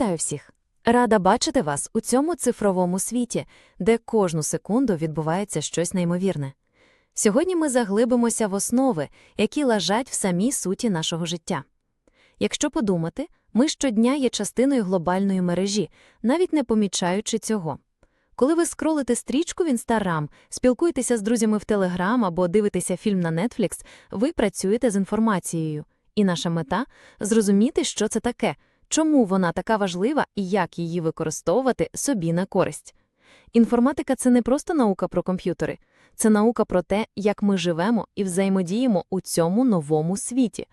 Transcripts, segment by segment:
Вітаю всіх! Рада бачити вас у цьому цифровому світі, де кожну секунду відбувається щось неймовірне. Сьогодні ми заглибимося в основи, які лежать в самій суті нашого життя. Якщо подумати, ми щодня є частиною глобальної мережі, навіть не помічаючи цього. Коли ви скролите стрічку в Інстаграм, спілкуєтеся з друзями в Телеграм або дивитеся фільм на Netflix, ви працюєте з інформацією. І наша мета зрозуміти, що це таке, чому вона така важлива і як її використовувати собі на користь. Інформатика це не просто наука про комп'ютери, це наука про те, як ми живемо і взаємодіємо у цьому новому світі.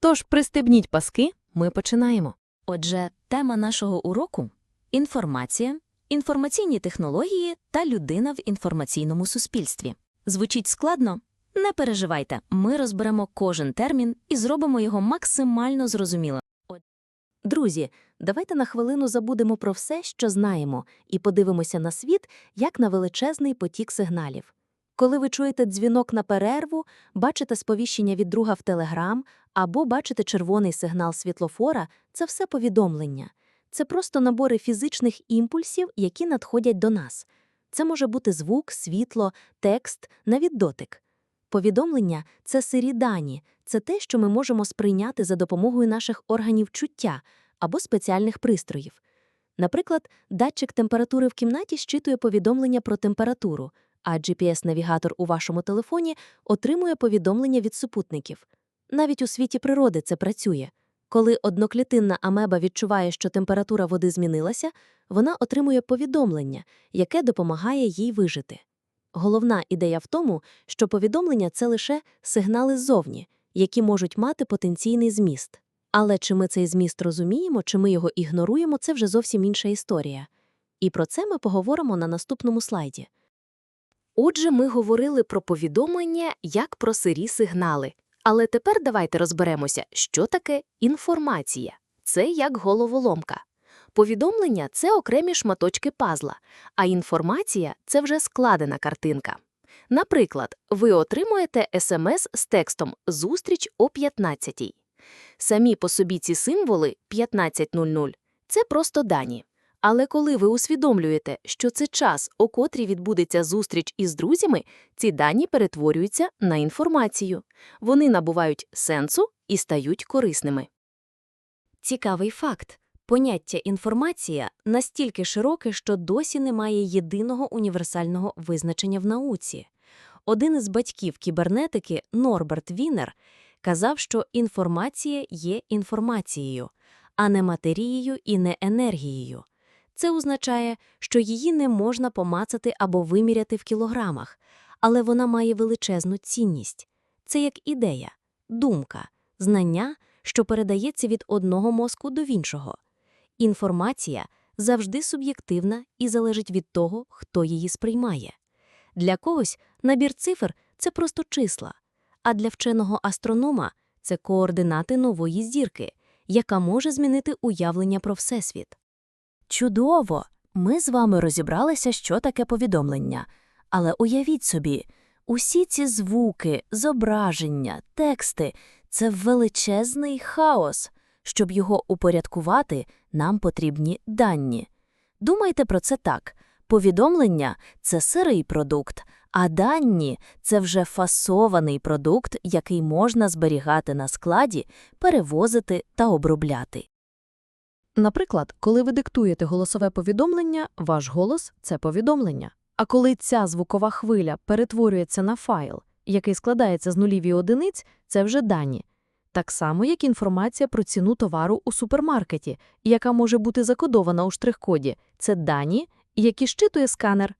Тож пристебніть паски, ми починаємо. Отже, тема нашого уроку інформація, інформаційні технології та людина в інформаційному суспільстві. Звучить складно? Не переживайте, ми розберемо кожен термін і зробимо його максимально зрозумілим. Друзі, давайте на хвилину забудемо про все, що знаємо, і подивимося на світ як на величезний потік сигналів. Коли ви чуєте дзвінок на перерву, бачите сповіщення від друга в Телеграм або бачите червоний сигнал світлофора, це все повідомлення. Це просто набори фізичних імпульсів, які надходять до нас. Це може бути звук, світло, текст, навіть дотик. Повідомлення це сирі дані, це те, що ми можемо сприйняти за допомогою наших органів чуття або спеціальних пристроїв. Наприклад, датчик температури в кімнаті щитує повідомлення про температуру, а GPS-навігатор у вашому телефоні отримує повідомлення від супутників. Навіть у світі природи це працює. Коли одноклітинна амеба відчуває, що температура води змінилася, вона отримує повідомлення, яке допомагає їй вижити. Головна ідея в тому, що повідомлення це лише сигнали ззовні, які можуть мати потенційний зміст. Але чи ми цей зміст розуміємо, чи ми його ігноруємо, це вже зовсім інша історія. І про це ми поговоримо на наступному слайді. Отже, ми говорили про повідомлення як про сирі сигнали. Але тепер давайте розберемося, що таке інформація. Це як головоломка. Повідомлення це окремі шматочки пазла, а інформація це вже складена картинка. Наприклад, ви отримуєте смс з текстом Зустріч о 15. Самі по собі ці символи 15.00 – це просто дані. Але коли ви усвідомлюєте, що це час, о котрій відбудеться зустріч із друзями, ці дані перетворюються на інформацію. Вони набувають сенсу і стають корисними. Цікавий факт. Поняття інформація настільки широке, що досі немає єдиного універсального визначення в науці. Один із батьків кібернетики, Норберт Вінер, казав, що інформація є інформацією, а не матерією і не енергією. Це означає, що її не можна помацати або виміряти в кілограмах, але вона має величезну цінність. Це як ідея, думка, знання, що передається від одного мозку до іншого. Інформація завжди суб'єктивна і залежить від того, хто її сприймає. Для когось набір цифр це просто числа, а для вченого астронома це координати нової зірки, яка може змінити уявлення про Всесвіт. Чудово! Ми з вами розібралися, що таке повідомлення. Але уявіть собі, усі ці звуки, зображення, тексти це величезний хаос. Щоб його упорядкувати, нам потрібні дані. Думайте про це так: повідомлення це сирий продукт, а дані це вже фасований продукт, який можна зберігати на складі, перевозити та обробляти. Наприклад, коли ви диктуєте голосове повідомлення, ваш голос це повідомлення. А коли ця звукова хвиля перетворюється на файл, який складається з нулів і одиниць, це вже дані. Так само, як інформація про ціну товару у супермаркеті, яка може бути закодована у штрих-коді, це дані, які щитує сканер.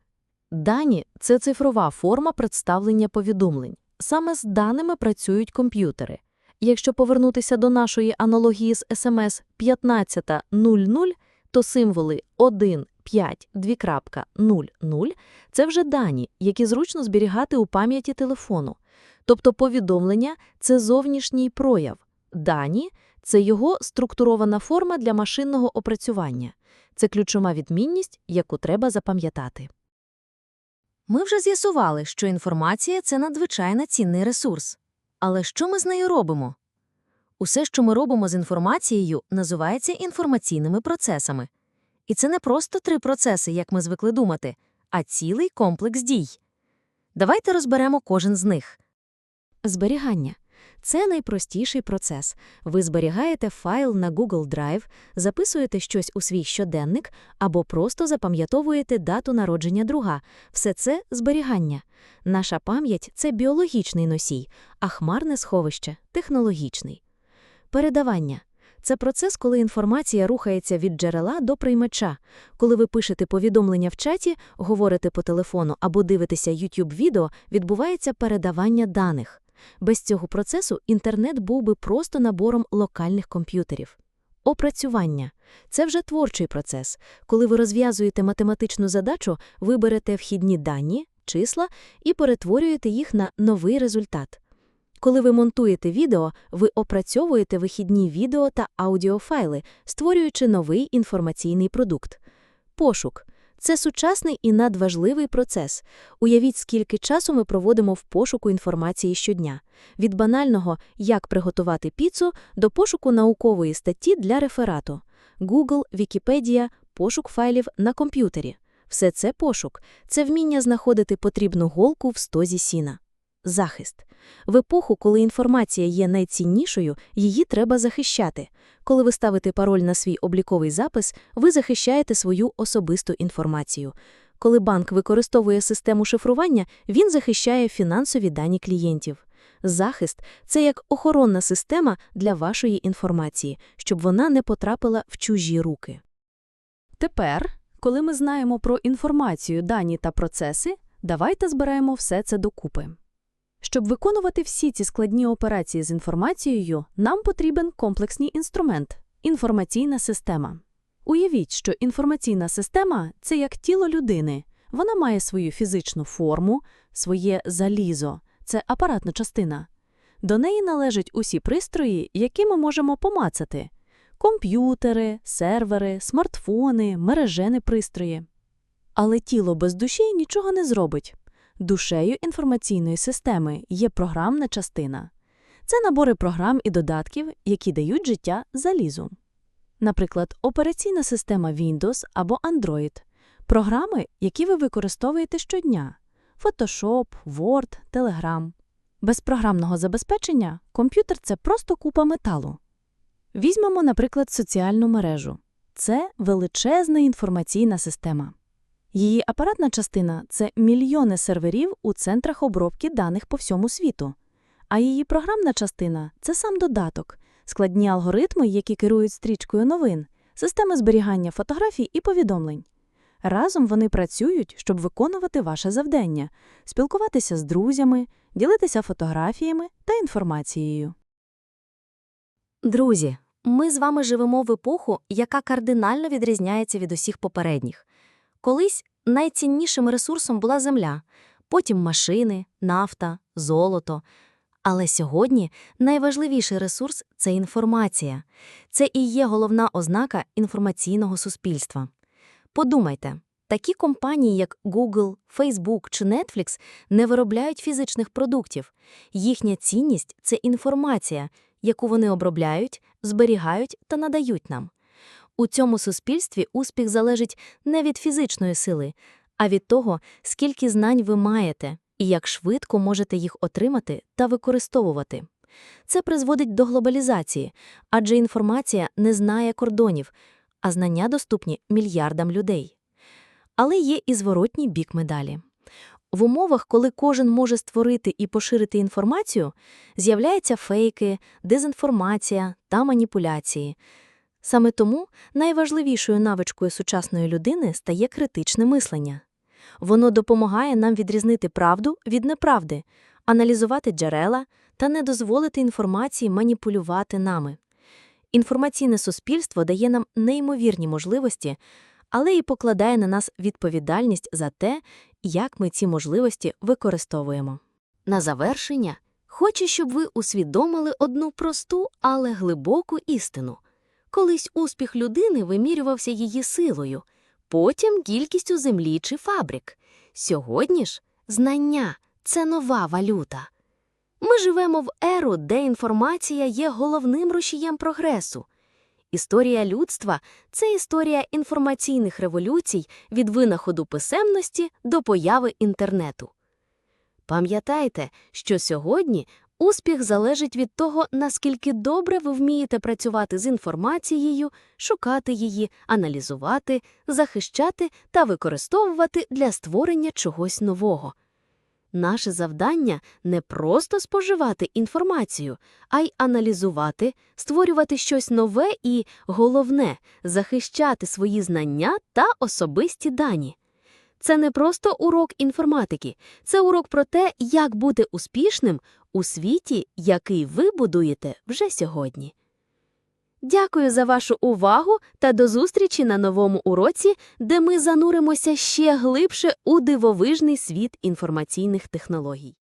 Дані це цифрова форма представлення повідомлень. Саме з даними працюють комп'ютери. Якщо повернутися до нашої аналогії з СМС 15.00, то символи 1, 5, 2.00 – це вже дані, які зручно зберігати у пам'яті телефону. Тобто повідомлення – це зовнішній прояв. Дані – це його структурована форма для машинного опрацювання. Це ключова відмінність, яку треба запам'ятати. Ми вже з'ясували, що інформація – це надзвичайно цінний ресурс. Але що ми з нею робимо? Усе, що ми робимо з інформацією, називається інформаційними процесами. І це не просто три процеси, як ми звикли думати, а цілий комплекс дій. Давайте розберемо кожен з них. Зберігання це найпростіший процес. Ви зберігаєте файл на Google Drive, записуєте щось у свій щоденник або просто запам'ятовуєте дату народження друга. Все це зберігання. Наша пам'ять це біологічний носій, а хмарне сховище технологічний. Передавання це процес, коли інформація рухається від джерела до приймача. Коли ви пишете повідомлення в чаті, говорите по телефону або дивитеся YouTube-відео, відбувається передавання даних. Без цього процесу інтернет був би просто набором локальних комп'ютерів. Опрацювання це вже творчий процес. Коли ви розв'язуєте математичну задачу, ви берете вхідні дані, числа і перетворюєте їх на новий результат. Коли ви монтуєте відео, ви опрацьовуєте вихідні відео та аудіофайли, створюючи новий інформаційний продукт. Пошук це сучасний і надважливий процес. Уявіть, скільки часу ми проводимо в пошуку інформації щодня. Від банального «як приготувати піцу» до пошуку наукової статті для реферату. Google, Вікіпедія, пошук файлів на комп'ютері. Все це пошук. Це вміння знаходити потрібну голку в стозі сіна. Захист. В епоху, коли інформація є найціннішою, її треба захищати. Коли ви ставите пароль на свій обліковий запис, ви захищаєте свою особисту інформацію. Коли банк використовує систему шифрування, він захищає фінансові дані клієнтів. Захист це як охоронна система для вашої інформації, щоб вона не потрапила в чужі руки. Тепер, коли ми знаємо про інформацію, дані та процеси, давайте зберемо все це докупи. Щоб виконувати всі ці складні операції з інформацією, нам потрібен комплексний інструмент – інформаційна система. Уявіть, що інформаційна система – це як тіло людини. Вона має свою фізичну форму, своє залізо – це апаратна частина. До неї належать усі пристрої, які ми можемо помацати – комп'ютери, сервери, смартфони, мережені пристрої. Але тіло без душі нічого не зробить. Душею інформаційної системи є програмна частина. Це набори програм і додатків, які дають життя залізу. Наприклад, операційна система Windows або Android – програми, які ви використовуєте щодня – Photoshop, Word, Telegram. Без програмного забезпечення комп'ютер – це просто купа металу. Візьмемо, наприклад, соціальну мережу. Це величезна інформаційна система. Її апаратна частина – це мільйони серверів у центрах обробки даних по всьому світу. А її програмна частина – це сам додаток, складні алгоритми, які керують стрічкою новин, системи зберігання фотографій і повідомлень. Разом вони працюють, щоб виконувати ваше завдання – спілкуватися з друзями, ділитися фотографіями та інформацією. Друзі, ми з вами живемо в епоху, яка кардинально відрізняється від усіх попередніх. Колись найціннішим ресурсом була земля, потім машини, нафта, золото. Але сьогодні найважливіший ресурс це інформація. Це і є головна ознака інформаційного суспільства. Подумайте, такі компанії, як Google, Facebook чи Netflix, не виробляють фізичних продуктів. Їхня цінність це інформація, яку вони обробляють, зберігають та надають нам. У цьому суспільстві успіх залежить не від фізичної сили, а від того, скільки знань ви маєте і як швидко можете їх отримати та використовувати. Це призводить до глобалізації, адже інформація не знає кордонів, а знання доступні мільярдам людей. Але є і зворотній бік медалі. В умовах, коли кожен може створити і поширити інформацію, з'являються фейки, дезінформація та маніпуляції. Саме тому найважливішою навичкою сучасної людини стає критичне мислення. Воно допомагає нам відрізнити правду від неправди, аналізувати джерела та не дозволити інформації маніпулювати нами. Інформаційне суспільство дає нам неймовірні можливості, але і покладає на нас відповідальність за те, як ми ці можливості використовуємо. На завершення хочу, щоб ви усвідомили одну просту, але глибоку істину. Колись успіх людини вимірювався її силою, потім кількістю землі чи фабрик. Сьогодні ж знання це нова валюта. Ми живемо в еру, де інформація є головним рушієм прогресу. Історія людства це історія інформаційних революцій від винаходу писемності до появи інтернету. Пам'ятайте, що сьогодні успіх залежить від того, наскільки добре ви вмієте працювати з інформацією, шукати її, аналізувати, захищати та використовувати для створення чогось нового. Наше завдання не просто споживати інформацію, а й аналізувати, створювати щось нове і, головне, захищати свої знання та особисті дані. Це не просто урок інформатики, це урок про те, як бути успішним у світі, який ви будуєте вже сьогодні. Дякую за вашу увагу та до зустрічі на новому уроці, де ми зануримося ще глибше у дивовижний світ інформаційних технологій.